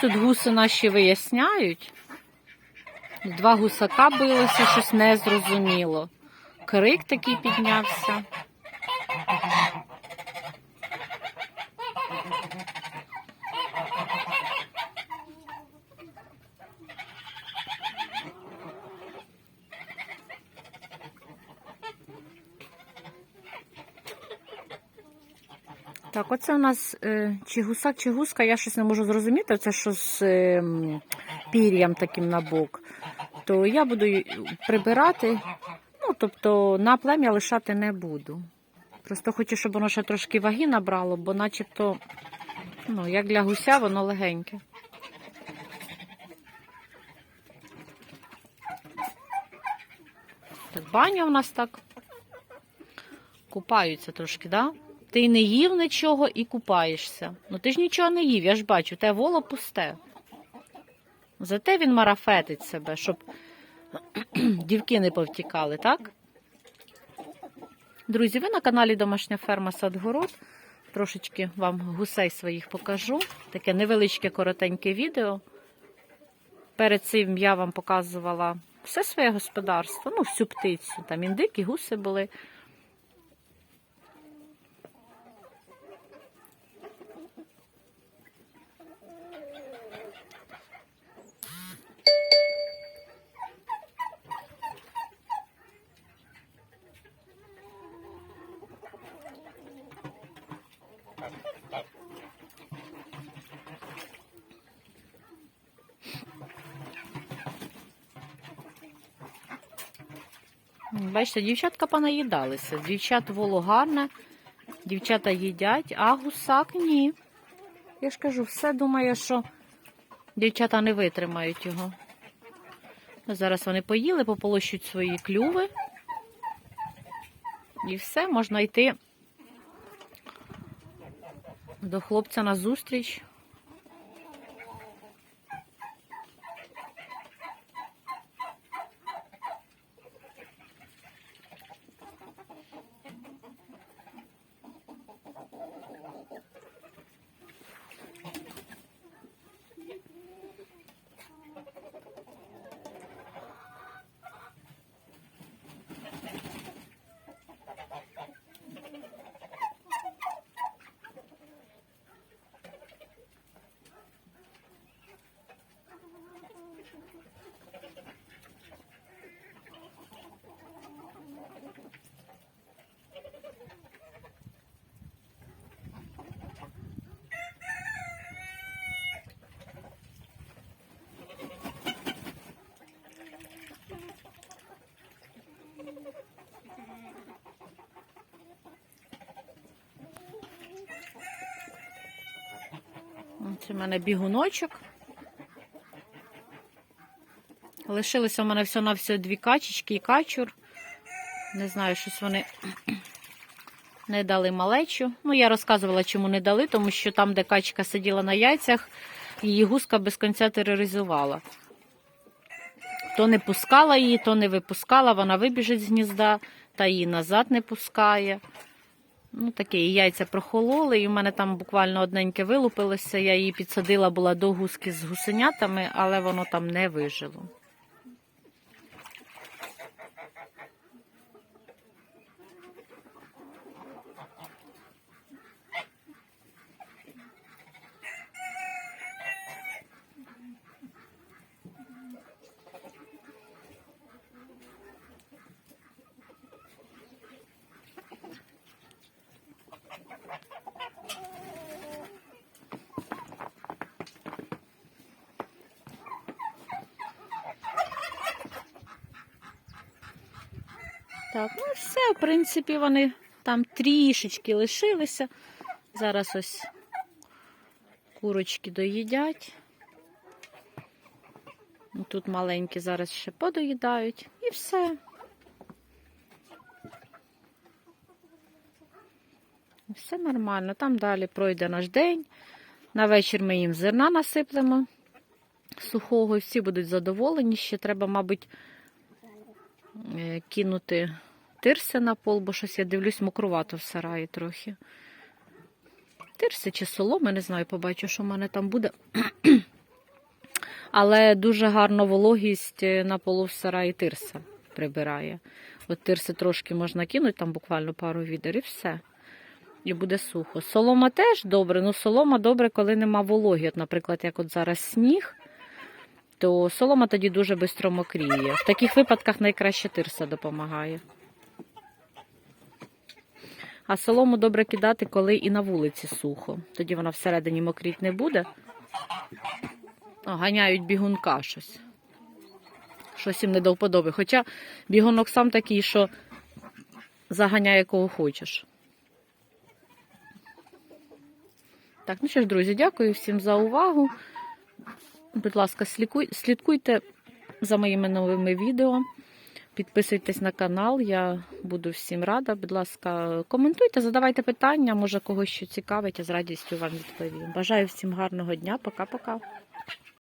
тут гуси наші виясняють. Два гусака билися, щось незрозуміло. Крик такий піднявся. Так, оце у нас е, чи гусак, чи гуска, я щось не можу зрозуміти. Це що з е, пір'ям таким на бок. То я буду прибирати, ну, тобто на плем'я лишати не буду. Просто хочу, щоб воно ще трошки ваги набрало, бо начебто, ну, як для гуся, воно легеньке. Так, баня у нас так. Купаються трошки, да? Ти не їв нічого і купаєшся. Ну ти ж нічого не їв, я ж бачу, те воло пусте. Зате він марафетить себе, щоб дівки не повтікали, так? Друзі, ви на каналі Домашня ферма Садгород. Трошечки вам гусей своїх покажу. Таке невеличке коротеньке відео. Перед цим я вам показувала все своє господарство, ну, всю птицю. Там індики, гуси були. Бачите, дівчатка понаїдалися. Дівчат воло гарне, дівчата їдять, а гусак ні. Я ж кажу, все думаю, що дівчата не витримають його. Зараз вони поїли, пополощуть свої клюви. І все, можна йти до хлопця на зустріч. Це в мене бігуночок. Лишилося у мене все на все дві качечки і качур. Не знаю, щось вони не дали малечу. Ну, я розказувала, чому не дали, тому що там, де качка сиділа на яйцях, її гуска без кінця тероризувала. То не пускала її, то не випускала, вона вибіжить з гнізда, та її назад не пускає. Ну, таке, і яйця прохололи, і в мене там буквально одненьке вилупилося. Я її підсадила була до гуски з гусенятами, але воно там не вижило. Так, ну все, в принципі, вони там трішечки лишилися. Зараз ось курочки доїдять. Ну, Тут маленькі зараз ще подоїдають і все. Все нормально. Там далі пройде наш день. На вечір ми їм зерна насиплемо сухого, і всі будуть задоволені. Ще треба, мабуть, кинути тирси на пол, бо щось я дивлюсь, мокрувато в сараї трохи. Тирси чи соломи, не знаю, побачу, що в мене там буде. Але дуже гарно вологість е, на полу в сараї тирса прибирає. От тирси трошки можна кинути, там буквально пару відер і все. І буде сухо. Солома теж добре, ну солома добре, коли нема вологі. От, наприклад, як от зараз сніг, то солома тоді дуже швидко мокріє. В таких випадках найкраще тирса допомагає. А солому добре кидати, коли і на вулиці сухо. Тоді вона всередині мокріть не буде. О, ганяють бігунка щось. Щось їм не до вподоби. Хоча бігунок сам такий, що заганяє кого хочеш. Так, ну що ж, друзі, дякую всім за увагу. Будь ласка, слідкуйте за моїми новими відео. Підписуйтесь на канал, я буду всім рада. Будь ласка, коментуйте, задавайте питання, може когось що цікавить, я з радістю вам відповім. Бажаю всім гарного дня. Пока-пока.